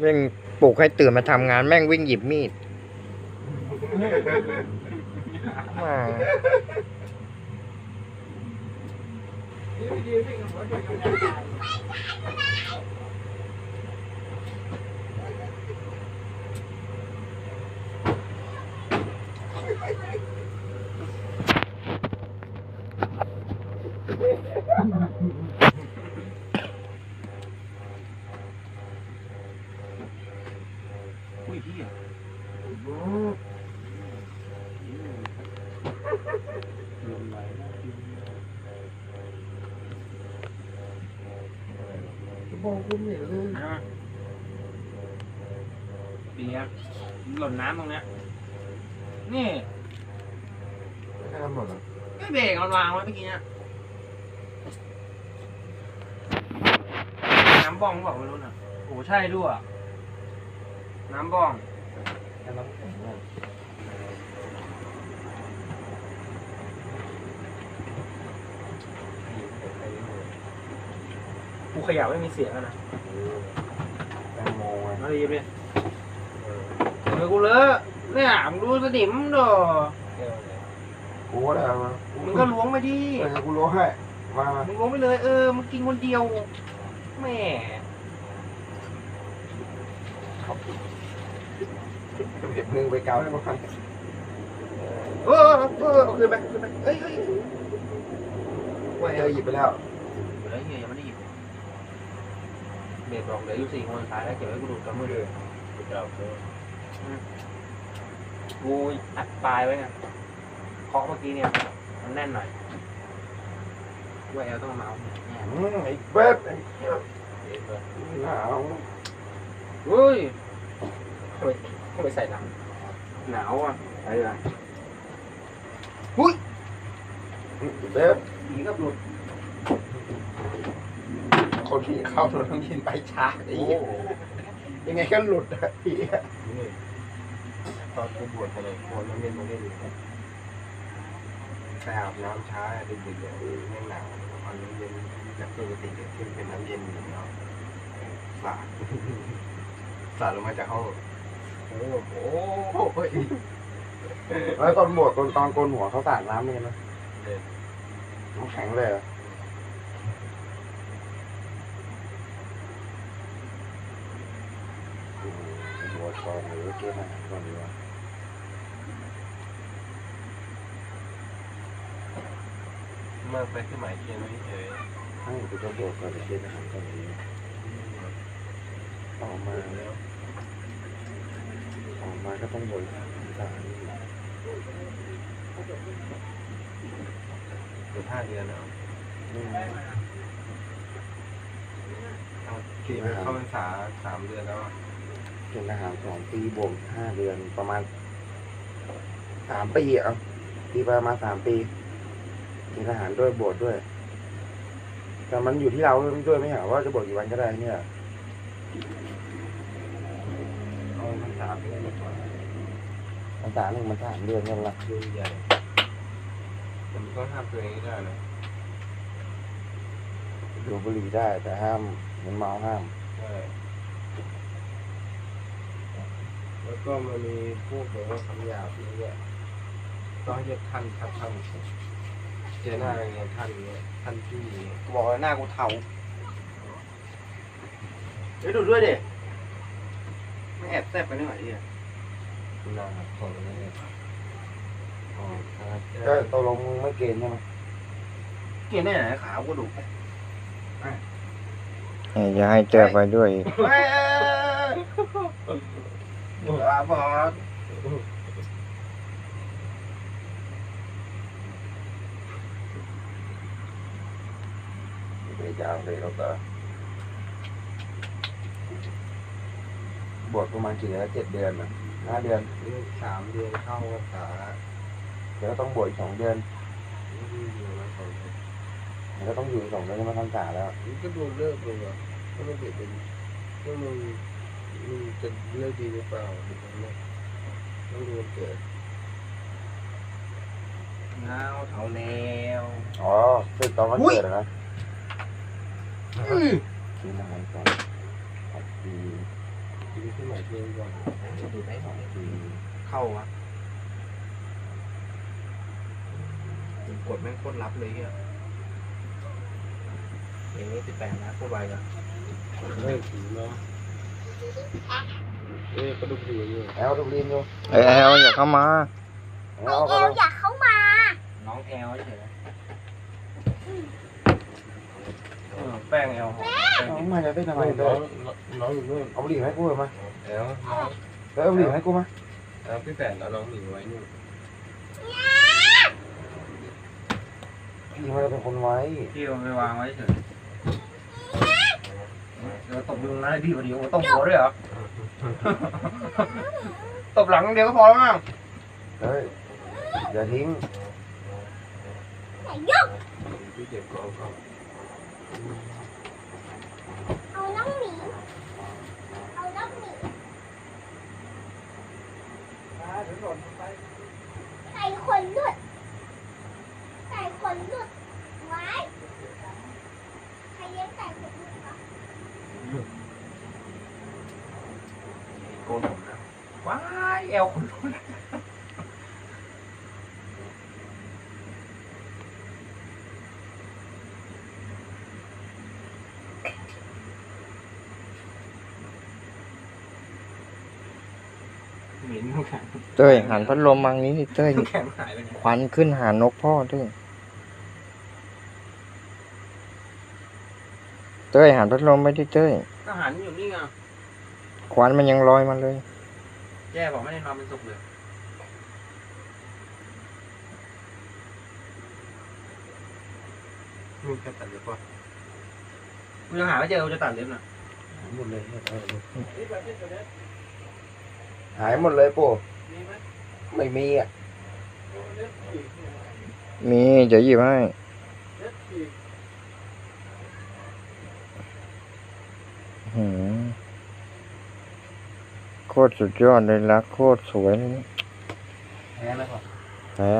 เร่งปลุกให้ตื่นมาทำงานแม่งวิ่งหยิบมีดมา ยพี่อะลมไหลบอกคุณเนี่ยเลยอะเบียร์หล่นน้ำตรงเนี้ยนี่ห้ามหมดเหรอก็เบรกมันวางไว้เมื่อกี้เนี่ยน้ำบ้องบอกไม่รู้น่ะโอ้ใช่ด้วย น้ำบ้องแค่น้ำแข็งอะกูขยับไม่มีเสียงแล้วนะแตงโมไงมาดีเลยเออกูเลอะเนี่ยมึงดูสนิมดอกูก็ได้เอามามึงก็ล้วงไปดิเออกูรู้ให้มามามึงล้วงไปเลยเออมึงกินคนเดียวแหม่ เดี๋ยวนึงไปเกาให้มันฟังเออเออเอาคืนไปคืนไปเอ้ยเอ้ยว่าเออหยิบไปแล้วเฮ้ยยังไม่ได้หยิบเบรกบอกเหลืออยู่สี่คนสุดท้ายแล้วเก็บไว้กูดูดกับมือเลยกูอัดปลายไว้ไงเคาะเมื่อกี้เนี่ยมันแน่นหน่อยว่าแอลต้องมาเอาเนี่ยแน่อืมไอ้เบ๊บไอ้เหี้ยหนาวเฮ้ย เข้าไปเข้าไปใส่หนังหนาวอะไอ้ไรหุ้ยไอ้เบ๊บผีกับหลุดคนที่เข้าเราต้องยินไปช้าไอ้โอ้เหี้ยยังไงก็หลุดอะพี่ตอนกูบวชไปเลยบวชแล้วเรียนมาเรียนอยู่ไปอาบน้ำช้าดึกๆเนี่ยแม่งหนาวตอนนี้เย็นจากปกติเนี่ยขึ้นเป็นน้ำเย็นอยู่แล้วสาดสาดลงมาจากห้อง โอ้โหโอ้ยแล้วตอนบวชตอนตอนโกนหัวเขาสาดน้ำเลยนะน้ำแข็งเลยเหรออืมบวชก่อนหรือเกณฑ์ทหารก่อนดีวะเมื่อไปที่หมายเทียนเฉยให้กูจะบวชก่อนหรือเกณฑ์ทหารก่อนดีวะออกมา แล้วออก มาก็ต้องบวชทหารอยู่ห้าเดือนแล้วนี่เอาขี่ไปเข้าพรรษาสามเดือนแล้วอะเกณฑ์ทหารสองปีบวกห้าเดือนประมาณสามปีอะปีประมาณสามปีเกณฑ์ทหารด้วยบวชด้วย แต่มันอยู่ที่เราด้วยไม่ใช่เหรอว่าจะบวชกี่วันก็ได้เนี่ย เอาพรรษาไปได้ดีกว่าภาษาหนึ่งมันสามเดือนกันละดูใหญ่แต่มันก็ห้ามตัวเองไม่ได้นะดูดบุหรี่ได้ แต่ห้ามมันเมาห้าม ใช่แล้วก็มันมีพวกแบบว่าคำหยาบเยอะแยะต้องเรียกท่านครับท่านเจอหน้าอะไรเงี้ยท่านเงี้ยท่านพี่เงี้ยกูบอกเลยหน้ากูเทาเฮ้ยดูด้วยดิไม่ แอบแซบไปนิดหน่อยดิหน้าของอะไรเงี้ยอ๋อครับก็ตกลงไม่เกณฑ์ใช่ไหมเกียร์เนี่ยไหนขาวกูดูอย่าให้เจอไปด้วยอีกเฮ้ยอาบอสไปยาวเลยเราก็ บวชประมาณกี่เดือนเจ็ดเดือนนะห้าเดือนนี่สามเดือนเข้าพรรษาเดี๋ยวก็ต้องบวชอีกสองเดือนไม่ได้อยู่มาสองเดือนเดี๋ยวก็ต้องอยู่อีกสองเดือนจะมาทำสาแล้วนี่ก็โดนเลิกเลยว่ะก็ไม่เด็ดเป็นก็มึงมึงจะเลิกดีหรือเปล่าหรือเปล่าเนี่ยต้องดูวันเกิดเงาเทาแล้วอ๋อสึกตอนวันอุ้ยเกิดเหรอนะกินอาหารก่อนขอบคุณ ขึ้นใหม่เพิ่มก่อนดูได้หน่อยเข้าวะกดแม่งโคตรลับเลยเฮียเองนี่สิบแปดนะโคตรไวเลยเลิกถือเนาะเอ้ยกระดูกดีอยู่แอลดูรีนอยู่ไอแอลอย่าเข้ามาแอไม่ลเอก็วอยากเข้ามา น้องแอลเฉยแป้งแอล น้องมาจะได้ทำไมน้เด้อองน้องอยู่นู่นเอาบุหรี่ให้กูมาแล้วน้องเด้อเอาบุหรี่ให้กูมาแล้วพี่แฝดเอาน้องหนีไว้นู่นพี่มันจะเป็นคนไว้พี่เอาไปวางไว้เฉยเดี๋ยวตบยุงนะพี่พอดีโอ้ตบหัวด้วยเหรอ ตบหลังเดียวก็พอแล้วมั้งเฮ้ยอย่าทิ้งไหนยุ่ง พี่เก็บกองเขา เอาน้องหมีเอาน้องหมี ใส่ขนหลุดใส่ขนหลุดไว้ใครเลี้ยงใส่ขนหลุดวะโกนผมนะว้ายแอลคนลุก หมิ่นน้ำแข็งเต้ยหันพัดลมมังนี้สิเต้ยน้ำแข็งหายไปไหนควันขึ้นหานกพ่อเต้ยเต้ยหันพัดลมไปที่เต้ยก็หันอยู่นี่ไงควันมันยังลอยมาเลย แย่บอกไม่ได้นอนเป็นสุขเลยมีแค่ตัดเล็บป่ะกูยังหาไม่เจอกูจะตัดเล็บน่ะหายหมดเลย หายหมดเลยปู่ไม่มีอะ มีเดี๋ยวหยิบให้หืมโคตรสุดยอดเลยรักโคตรสวยเลยแพ้แล้วครับแพ้